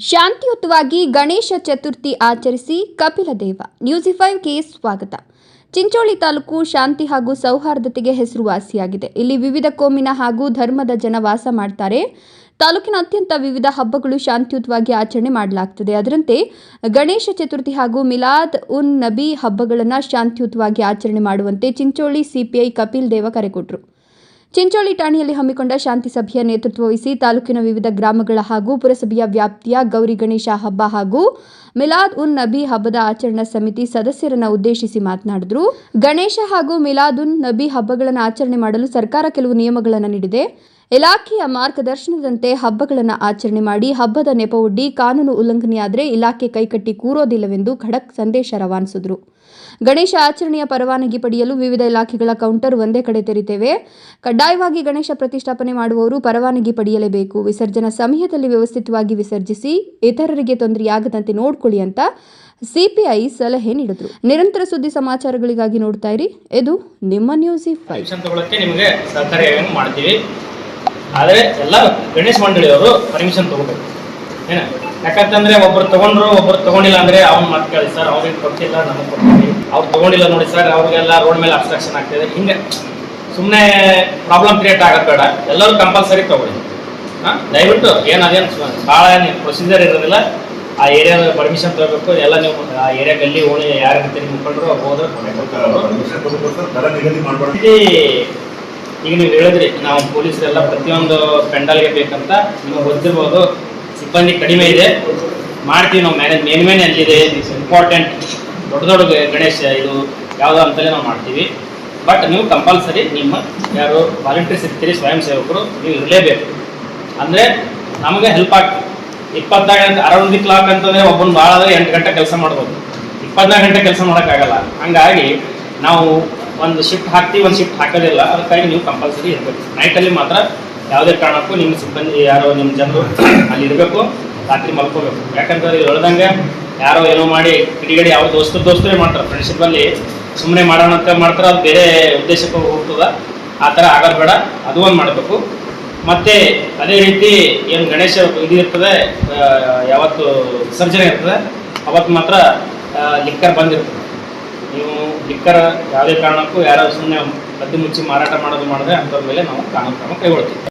ಶಾಂತಿಯುತವಾಗಿ ಗಣೇಶ ಚತುರ್ಥಿ ಆಚರಿಸಿ ಕಪಿಲ ದೇವ. ಫೈವ್ ಫೈವ್ಗೆ ಸ್ವಾಗತ. ಚಿಂಚೋಳಿ ತಾಲೂಕು ಶಾಂತಿ ಹಾಗೂ ಸೌಹಾರ್ದತೆಗೆ ಹೆಸರುವಾಸಿಯಾಗಿದೆ. ಇಲ್ಲಿ ವಿವಿಧ ಕೋಮಿನ ಹಾಗೂ ಧರ್ಮದ ಜನ ವಾಸ ಮಾಡ್ತಾರೆ. ತಾಲೂಕಿನ ಅತ್ಯಂತ ವಿವಿಧ ಹಬ್ಬಗಳು ಶಾಂತಿಯುತವಾಗಿ ಆಚರಣೆ ಮಾಡಲಾಗ್ತದೆ. ಅದರಂತೆ ಗಣೇಶ ಚತುರ್ಥಿ ಹಾಗೂ ಮಿಲಾದ್ ಉನ್ ನಬಿ ಹಬ್ಬಗಳನ್ನು ಶಾಂತಿಯುತವಾಗಿ ಆಚರಣೆ ಮಾಡುವಂತೆ ಚಿಂಚೋಳಿ ಸಿಪಿಐ ಕಪಿಲ್ ದೇವ ಕರೆ ಕೊಟ್ಟರು ಚಿಂಚೋಳಿ ಠಾಣೆಯಲ್ಲಿ ಹಮ್ಮಿಕೊಂಡ ಶಾಂತಿ ಸಭೆಯ ನೇತೃತ್ವ ವಹಿಸಿ ತಾಲೂಕಿನ ವಿವಿಧ ಗ್ರಾಮಗಳ ಹಾಗೂ ಪುರಸಭೆಯ ವ್ಯಾಪ್ತಿಯ ಗೌರಿ ಗಣೇಶ ಹಬ್ಬ ಹಾಗೂ ಮಿಲಾದ್ ಉನ್ ನಬಿ ಹಬ್ಬದ ಆಚರಣಾ ಸಮಿತಿ ಸದಸ್ಯರನ್ನ ಉದ್ದೇಶಿಸಿ ಮಾತನಾಡಿದರು. ಗಣೇಶ ಹಾಗೂ ಮಿಲಾದ್ ಉನ್ ನಬಿ ಹಬ್ಬಗಳನ್ನು ಆಚರಣೆ ಮಾಡಲು ಸರ್ಕಾರ ಕೆಲವು ನಿಯಮಗಳನ್ನು ನೀಡಿದೆ. ಇಲಾಖೆಯ ಮಾರ್ಗದರ್ಶನದಂತೆ ಹಬ್ಬಗಳನ್ನು ಆಚರಣೆ ಮಾಡಿ ಹಬ್ಬದ ನೆಪವೊಡ್ಡಿ ಕಾನೂನು ಉಲ್ಲಂಘನೆಯಾದರೆ ಇಲಾಖೆ ಕೈಕಟ್ಟಿ ಕೂರೋದಿಲ್ಲವೆಂದು ಖಡಕ್ ಸಂದೇಶ ರವಾನಿಸಿದರು. ಗಣೇಶ ಆಚರಣೆಯ ಪರವಾನಗಿ ಪಡೆಯಲು ವಿವಿಧ ಇಲಾಖೆಗಳ ಕೌಂಟರ್ ಒಂದೇ ಕಡೆ ತೆರಿತೇವೆ. ಕಡ್ಡಾಯವಾಗಿ ಗಣೇಶ ಪ್ರತಿಷ್ಠಾಪನೆ ಮಾಡುವವರು ಪರವಾನಗಿ ಪಡೆಯಲೇಬೇಕು. ವಿಸರ್ಜನಾ ಸಮಯದಲ್ಲಿ ವ್ಯವಸ್ಥಿತವಾಗಿ ವಿಸರ್ಜಿಸಿ ಇತರರಿಗೆ ತೊಂದರೆಯಾಗದಂತೆ ನೋಡಿಕೊಳ್ಳಿ ಅಂತ ಸಿಪಿಐ ಸಲಹೆ ನೀಡಿದರು. ನಿರಂತರ ಸುದ್ದಿ ಸಮಾಚಾರಗಳಿಗಾಗಿ ನೋಡ್ತಾ ಇರಿ. ಇದು ನಿಮ್ಮ ನ್ಯೂಸ್ ನಿಮಗೆ ಮಾಡ್ತೀವಿ. ಆದರೆ ಎಲ್ಲ ಗಣೇಶ ಮಂಡಳಿಯವರು ಪರ್ಮಿಷನ್ ತಗೋಬೇಕು. ಏನ? ಯಾಕಂತಂದ್ರೆ ಒಬ್ರು ತಗೊಂಡ್ರು ಒಬ್ರು ತಗೊಂಡಿಲ್ಲ ಅಂದ್ರೆ ಅವ್ನ್ ಮಾತು ಕೇಳಿ ಸರ್ ಅವ್ರಿಗೆ ಕೊಟ್ಟಿಲ್ಲ ನಮಗೆ ಕೊಡ್ತೀವಿ ಅವ್ರು ತಗೊಂಡಿಲ್ಲ ನೋಡಿ ಸರ್ ಅವ್ರಿಗೆಲ್ಲ ರೋಡ್ ಮೇಲೆ ಅಬ್ಸ್ಟ್ರಾಕ್ಷನ್ ಆಗ್ತಿದೆ. ಹಿಂಗೆ ಸುಮ್ಮನೆ ಪ್ರಾಬ್ಲಮ್ ಕ್ರಿಯೇಟ್ ಆಗೋದು ಬೇಡ. ಎಲ್ಲರೂ ಕಂಪಲ್ಸರಿ ತಗೊಳ್ಳಿ. ಹಾಂ? ದಯವಿಟ್ಟು ಏನು ಅದೇನು ಭಾಳ ಏನು ಪ್ರೊಸೀಜರ್ ಇರೋದಿಲ್ಲ. ಆ ಏರಿಯಾದ ಪರ್ಮಿಷನ್ ತಗೋಬೇಕು ಎಲ್ಲ ನೀವು ಆ ಏರಿಯಾ ಗಲ್ಲಿ ಓಣಿ ಯಾರ ರೀತಿ ಮುಖಂಡರು ಹೋದ್ರೆ ಈಗ ನೀವು ಹೇಳಿದ್ರಿ ನಾವು ಪೊಲೀಸರೆಲ್ಲ ಪ್ರತಿಯೊಂದು ಪೆಂಡಲ್ಗೆ ಬೇಕಂತ ನಿಮಗೆ ಗೊತ್ತಿರ್ಬೋದು. ಸಿಬ್ಬಂದಿ ಕಡಿಮೆ ಇದೆ. ಮಾಡ್ತೀವಿ ನಾವು ಮ್ಯಾನೇಜ್, ಮೇನ್ ಮೇನ್ ಎಲ್ಲಿದೆ ಇಂಪಾರ್ಟೆಂಟ್ ದೊಡ್ಡ ದೊಡ್ಡ ಗಣೇಶ ಇದು ಯಾವುದೋ ಅಂತಲೇ ನಾವು ಮಾಡ್ತೀವಿ. ಬಟ್ ನೀವು ಕಂಪಲ್ಸರಿ ನಿಮ್ಮ ಯಾರು ವಾಲಂಟಿಯರ್ಸ್ ಇರ್ತೀರಿ ಸ್ವಯಂ ಸೇವಕರು ನೀವು ಇರಲೇಬೇಕು. ಅಂದರೆ ನಮಗೆ ಹೆಲ್ಪ್ ಆಗ್ತದೆ. ಇಪ್ಪತ್ನಾಲ್ಕು ಗಂಟೆ ಅರೌಂಡ್ ದಿ ಕ್ಲಾಕ್ ಅಂತಂದರೆ ಒಬ್ಬನ ಭಾಳ ಆದರೆ ಎಂಟು ಗಂಟೆ ಕೆಲಸ ಮಾಡ್ಬೋದು. ಇಪ್ಪತ್ನಾಲ್ಕು ಗಂಟೆ ಕೆಲಸ ಮಾಡೋಕ್ಕಾಗಲ್ಲ. ಹಂಗಾಗಿ ನಾವು ಒಂದು ಶಿಫ್ಟ್ ಹಾಕ್ತೀವಿ, ಒಂದು ಶಿಫ್ಟ್ ಹಾಕೋದಿಲ್ಲ. ಅದಕ್ಕಾಗಿ ನೀವು ಕಂಪಲ್ಸರಿ ಇರಬೇಕು. ನೈಟಲ್ಲಿ ಮಾತ್ರ ಯಾವುದೇ ಕಾರಣಕ್ಕೂ ನಿಮ್ಮ ಸಿಬ್ಬಂದಿ ಯಾರೋ ನಿಮ್ಮ ಜನರು ಅಲ್ಲಿ ಇರಬೇಕು, ರಾತ್ರಿ ಮಲ್ಕೋಬೇಕು. ಯಾಕಂತಂದ್ರೆ ಹೇಳ್ದಂಗೆ ಯಾರೋ ಏನೋ ಮಾಡಿ ಕಿಡಿಗಡಿ ಯಾವ ದೋಸ್ತರ ದೋಸ್ತರೇ ಮಾಡ್ತಾರೆ. ಫ್ರೆಂಡ್ಶಿಪ್ಪಲ್ಲಿ ಸುಮ್ಮನೆ ಮಾಡೋಣ ಅಂತ ಮಾಡ್ತಾರೆ, ಅದು ಬೇರೆ ಉದ್ದೇಶಕ್ಕೆ ಹೋಗ್ತದ. ಆ ಥರ ಆಗೋದು ಬೇಡ, ಅದು ಒಂದು ಮಾಡಬೇಕು. ಮತ್ತು ಅದೇ ರೀತಿ ಏನು ಗಣೇಶ ಇದು ಇರ್ತದೆ ಯಾವತ್ತು ವಿಸರ್ಜನೆ ಇರ್ತದೆ, ಅವತ್ತು ಮಾತ್ರ ಲಿಕ್ಕರ್ ಬಂದಿರ್ತದೆ. ನೀವು ಲಿಕ್ಕರ್ ಯಾವುದೇ ಕಾರಣಕ್ಕೂ ಯಾರೋ ಸುಮ್ಮನೆ ಅದ್ದು ಮುಚ್ಚಿ ಮಾರಾಟ ಮಾಡೋದು ಮಾಡಿದ್ರೆ ಅಂಥವ್ರ ಮೇಲೆ ನಾವು ಕಾನೂನು ಕ್ರಮ ಕೈಗೊಳ್ತೀವಿ.